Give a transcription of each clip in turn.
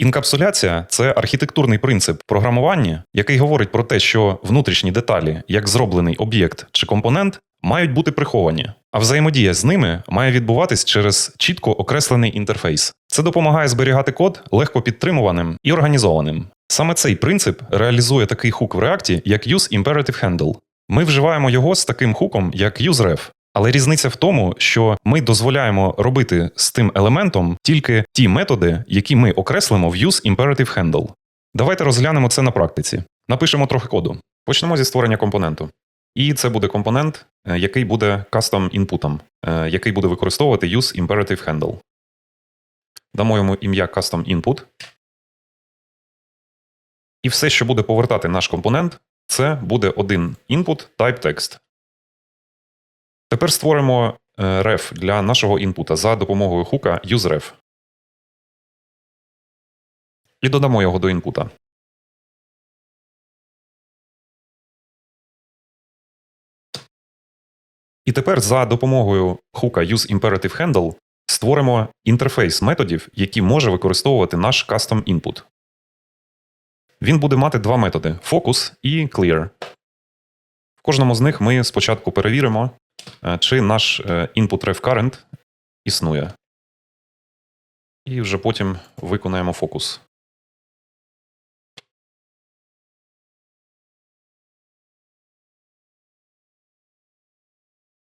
Інкапсуляція це архітектурний принцип програмування, який говорить про те, що внутрішні деталі, як зроблений об'єкт чи компонент, мають бути приховані, а взаємодія з ними має відбуватись через чітко окреслений інтерфейс. Це допомагає зберігати код легко підтримуваним і організованим. Саме цей принцип реалізує такий хук в React, як Use Imperative Handle. Ми вживаємо його з таким хуком, як useRef. Але різниця в тому, що ми дозволяємо робити з тим елементом тільки ті методи, які ми окреслимо в Use Imperative Handle. Давайте розглянемо це на практиці. Напишемо трохи коду. Почнемо зі створення компоненту. І це буде компонент, е, який буде кастом інпутом, е, який буде використовувати Use Imperative Handle. Дамо йому ім'я Custom Input. І все, що буде повертати наш компонент, це буде один input type text. Тепер створимо е, ref для нашого інпута за допомогою хука useRef. І додамо його до інпута. І тепер за допомогою хука useImperative створимо інтерфейс методів, які може використовувати наш custom input. Він буде мати два методи focus і clear. В кожному з них ми спочатку перевіримо, е, чи наш е, input ref current існує. І вже потім виконаємо фокус.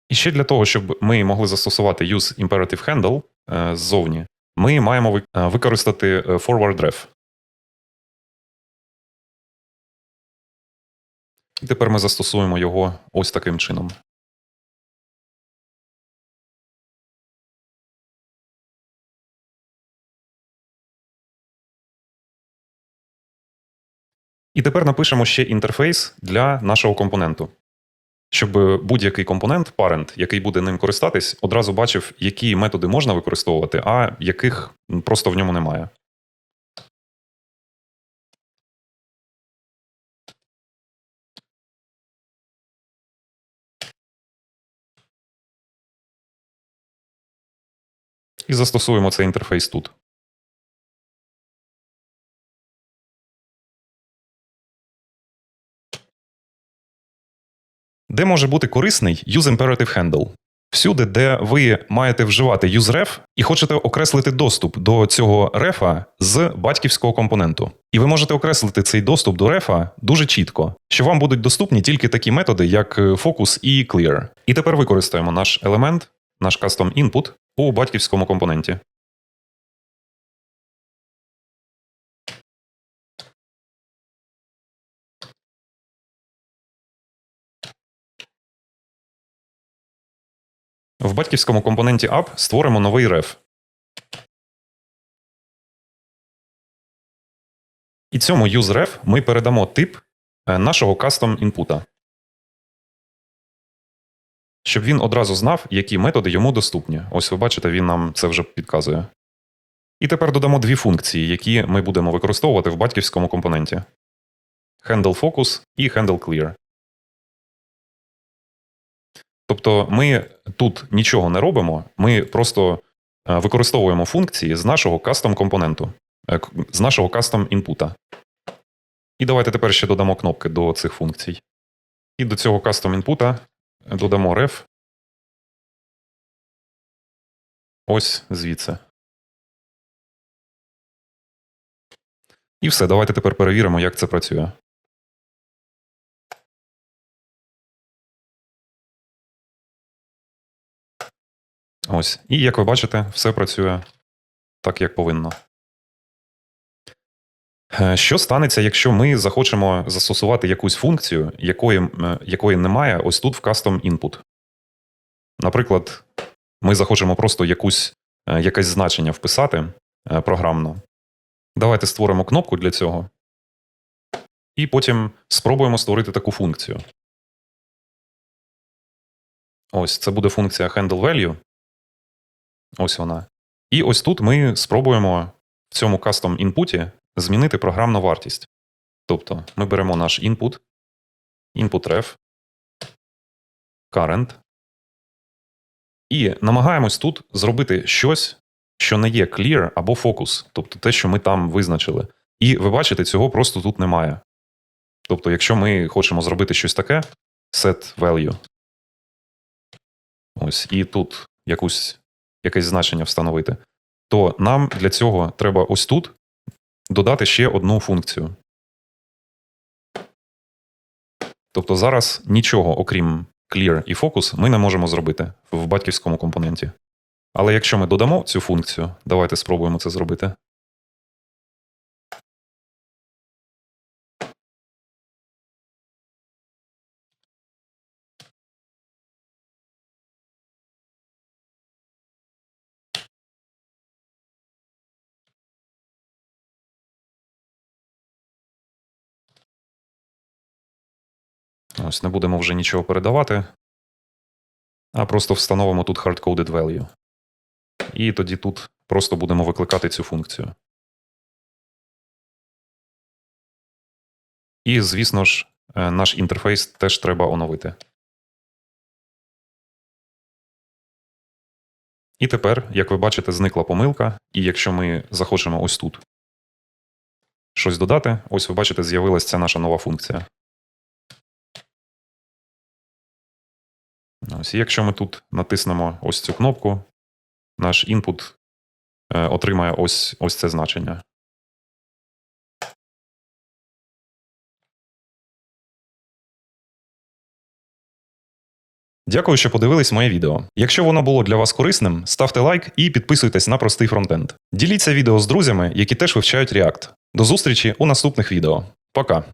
І ще для того, щоб ми могли застосувати Use Imperative Handle е, ззовні, ми маємо е, використати е, forward ref. І тепер ми застосуємо його ось таким чином. І тепер напишемо ще інтерфейс для нашого компоненту. Щоб будь-який компонент, parent, який буде ним користатись, одразу бачив, які методи можна використовувати, а яких просто в ньому немає. І застосуємо цей інтерфейс тут. Де може бути корисний Use Imperative Handle? Всюди, де ви маєте вживати useRef і хочете окреслити доступ до цього рефа з батьківського компоненту. І ви можете окреслити цей доступ до рефа дуже чітко, що вам будуть доступні тільки такі методи, як е, Focus і Clear. І тепер використаємо наш елемент, наш custom input у батьківському компоненті. В батьківському компоненті app створимо новий ref. І цьому useRef ми передамо тип е, нашого custom інпута. Щоб він одразу знав, які методи йому доступні. Ось ви бачите, він нам це вже підказує. І тепер додамо дві функції, які ми будемо використовувати в батьківському компоненті: Handle Focus і Handle Clear. Тобто ми тут нічого не робимо, ми просто е, використовуємо функції з нашого custom компоненту, е, з нашого custom інпута. І давайте тепер ще додамо кнопки до цих функцій. І до цього custom інпута додамо ref. Ось звідси. І все, давайте тепер перевіримо, як це працює. Ось. І як ви бачите, все працює так, як повинно. Е, Що станеться, якщо ми захочемо застосувати якусь функцію, якої, е, якої немає ось тут в Custom Input? Наприклад, ми захочемо просто якусь, е, якесь значення вписати програмно. Давайте створимо кнопку для цього. І потім спробуємо створити таку функцію. Ось це буде функція handleValue. Ось вона. І ось тут ми спробуємо в цьому custom інпуті змінити програмну вартість. Тобто ми беремо наш input, input ref, current, і намагаємось тут зробити щось, що не є clear або focus, тобто те, що ми там визначили. І ви бачите, цього просто тут немає. Тобто, якщо ми хочемо зробити щось таке, set value. Ось, і тут якусь, якесь значення встановити, то нам для цього треба ось тут додати ще одну функцію. Тобто зараз нічого, окрім clear і focus, ми не можемо зробити в батьківському компоненті. Але якщо ми додамо цю функцію, давайте спробуємо це зробити. Ось не будемо вже нічого передавати, а просто встановимо тут hardcoded value. І тоді тут просто будемо викликати цю функцію. І, звісно ж, е, наш інтерфейс теж треба оновити. І тепер, як ви бачите, зникла помилка, і якщо ми захочемо ось тут щось додати, ось ви бачите, з'явилася ця наша нова функція. Ось, якщо ми тут натиснемо ось цю кнопку, наш інпут е, отримає ось, ось це значення. Дякую, що подивились моє відео. Якщо воно було для вас корисним, ставте лайк і підписуйтесь на простий фронтенд. Діліться відео з друзями, які теж вивчають React. До зустрічі у наступних відео. Пока!